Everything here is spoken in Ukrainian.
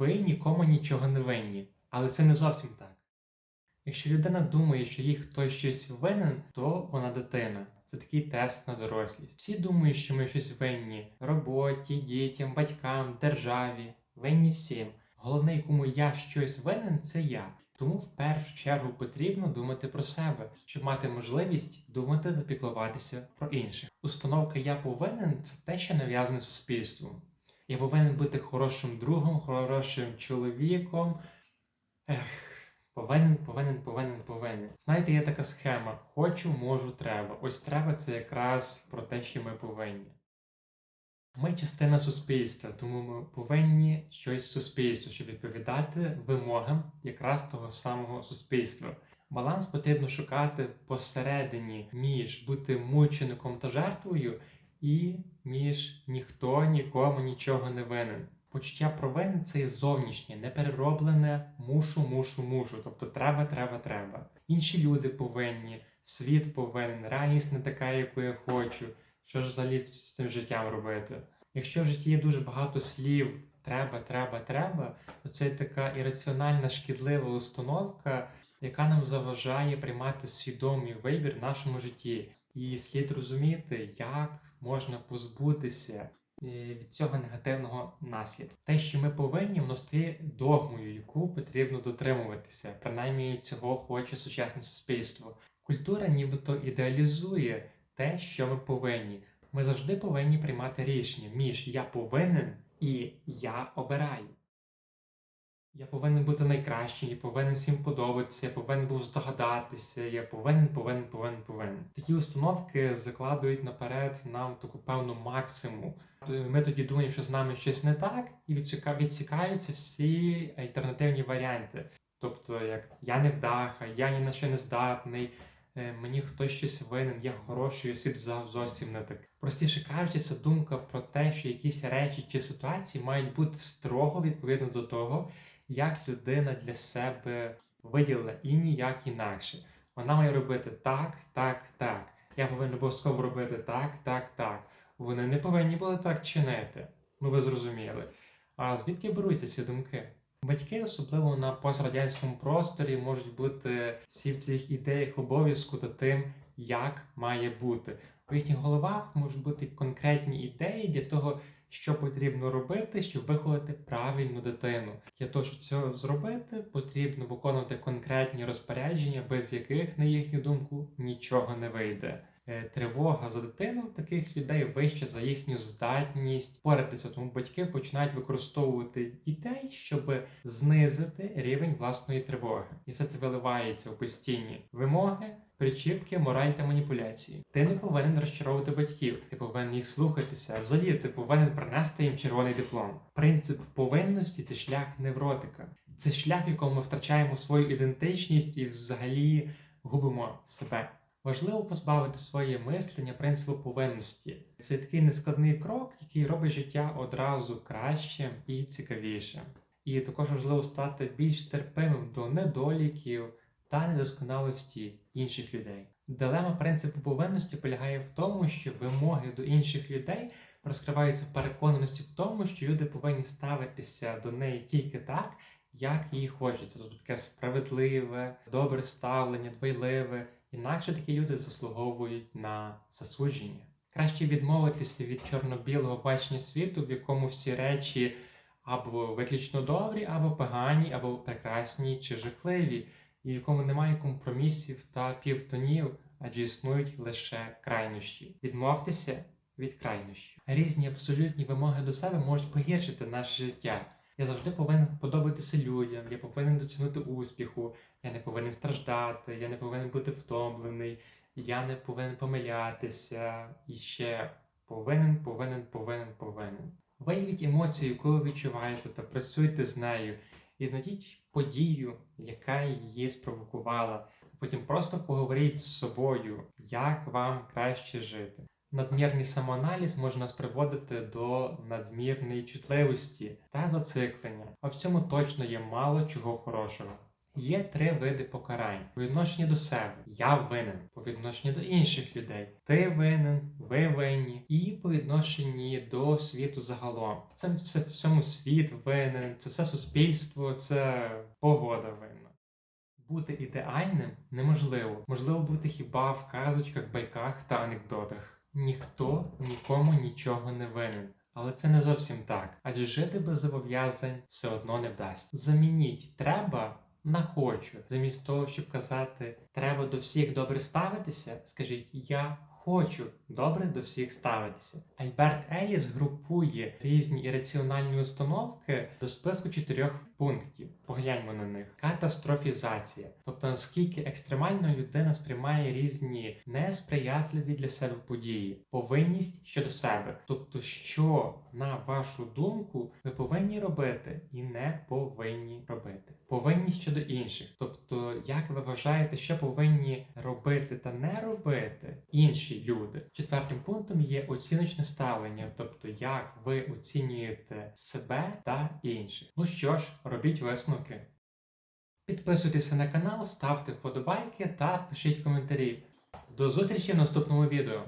ви нікому нічого не винні. Але це не зовсім так. Якщо людина думає, що їй хтось щось винен, то вона дитина. Це такий тест на дорослість. Всі думають, що ми щось винні роботі, дітям, батькам, державі. Винні всім. Головне, кому я щось винен, це я. Тому в першу чергу потрібно думати про себе, щоб мати можливість думати та піклуватися про інших. Установка я повинен це те, що нав'язане суспільством. Я повинен бути хорошим другом, хорошим чоловіком. Ех, повинен, повинен, повинен, повинен. Знаєте, є така схема: хочу, можу, треба. Ось треба це якраз про те, що ми повинні. Ми частина суспільства, тому ми повинні щось суспільству, щоб відповідати вимогам якраз того самого суспільства. Баланс потрібно шукати посередині між бути мучеником та жертвою і між ніхто нікому нічого не винен. Почуття провини це є зовнішнє, неперероблене мушу, мушу, мушу. Тобто треба, треба, треба. Інші люди повинні, світ повинен, реальність не така, яку я хочу. Що ж взагалі з цим життям робити? Якщо в житті є дуже багато слів треба, треба, треба, то це така ірраціональна шкідлива установка, яка нам заважає приймати свідомий вибір в нашому житті. І слід розуміти, як можна позбутися е, від цього негативного наслідку. Те, що ми повинні, воно стає догмою, яку потрібно дотримуватися. Принаймні цього хоче сучасне суспільство. Культура нібито ідеалізує те, що ми повинні. Ми завжди повинні приймати рішення між я повинен і я обираю. Я повинен бути найкращим, я повинен всім подобатися, я повинен був здогадатися, я повинен, повинен, повинен, повинен. Такі установки закладують наперед нам таку певну максимум. Ми тоді думаємо, що з нами щось не так, і відсіка- відсікаються всі альтернативні варіанти. Тобто, як я не вдаха, я ні на що не здатний, е, мені хтось щось винен, я хороший, світ зовсім не так. Простіше кажучи, це думка про те, що якісь речі чи ситуації мають бути строго відповідно до того, як людина для себе виділила і ніяк інакше. Вона має робити так, так, так. Я повинен обов'язково робити так, так, так. Вони не повинні були так чинити. Ну ви зрозуміли. А звідки беруться ці думки? Батьки, особливо на пострадянському просторі, можуть бути всі в цих ідеях обов'язку та тим, як має бути. У їхніх головах можуть бути конкретні ідеї для того, що потрібно робити, щоб виховати правильну дитину. Для того, щоб цього зробити, потрібно виконувати конкретні розпорядження, без яких, на їхню думку, нічого не вийде. Е, Тривога за дитину таких людей вища за їхню здатність поратися, тому батьки починають використовувати дітей, щоб знизити рівень власної тривоги, і все це виливається у постійні вимоги, причіпки, мораль та маніпуляції. Ти не повинен розчаровувати батьків, ти повинен їх слухатися. Взагалі, ти повинен принести їм червоний диплом. Принцип повинності це шлях невротика. Це шлях, в якому ми втрачаємо свою ідентичність і взагалі губимо себе. Важливо позбавити своє мислення принципу повинності. Це такий нескладний крок, який робить життя одразу кращим і цікавішим. І також важливо стати більш терпимим до недоліків та недосконалості інших людей. Дилема принципу повинності полягає в тому, що вимоги до інших людей розкриваються переконаності в тому, що люди повинні ставитися до неї тільки так, як їй хочеться. Тобто таке справедливе, добре ставлення, дбайливе. Інакше такі люди заслуговують на засудження. Краще відмовитися від чорно-білого бачення світу, в якому всі речі або виключно добрі, або погані, або прекрасні чи жахливі, і в якому немає компромісів та півтонів, адже існують лише крайнощі. Відмовтеся від крайнощів. Різні абсолютні вимоги до себе можуть погіршити наше життя. Я завжди повинен подобатися людям, я повинен доцінити успіху, я не повинен страждати, я не повинен бути втомлений, я не повинен помилятися і ще повинен, повинен, повинен, повинен. Виявіть емоцію, яку ви відчуваєте, та працюйте з нею, і знайдіть подію, яка її спровокувала. Потім просто поговоріть з собою, як вам краще жити. Надмірний самоаналіз може нас приводити до надмірної чутливості та зациклення, а в цьому точно є мало чого хорошого. Є три види покарань по відношенню до себе. Я винен по відношенню до інших людей. Ти винен, ви винні, і по відношенні до світу загалом. Це все всьому світ винен, це все суспільство, це погода винна. Бути ідеальним неможливо. Можливо бути хіба в казочках, байках та анекдотах. Ніхто нікому нічого не винен. Але це не зовсім так, адже жити без зобов'язань все одно не вдасться. Замініть треба на хочу. Замість того, щоб казати треба до всіх добре ставитися, скажіть я хочу добре до всіх ставитися. Альберт Еліс групує різні ірраціональні установки до списку чотирьох пунктів. Погляньмо на них: катастрофізація, тобто наскільки екстремально людина сприймає різні несприятливі для себе події, повинність щодо себе, тобто, що на вашу думку ви повинні робити і не повинні робити. Повинність щодо інших, тобто, як ви вважаєте, що повинні робити та не робити люди. Четвертим пунктом є оціночне ставлення, тобто як ви оцінюєте себе та інших. Ну що ж, робіть висновки. Підписуйтеся на канал, ставте вподобайки та пишіть коментарі. До зустрічі в наступному відео.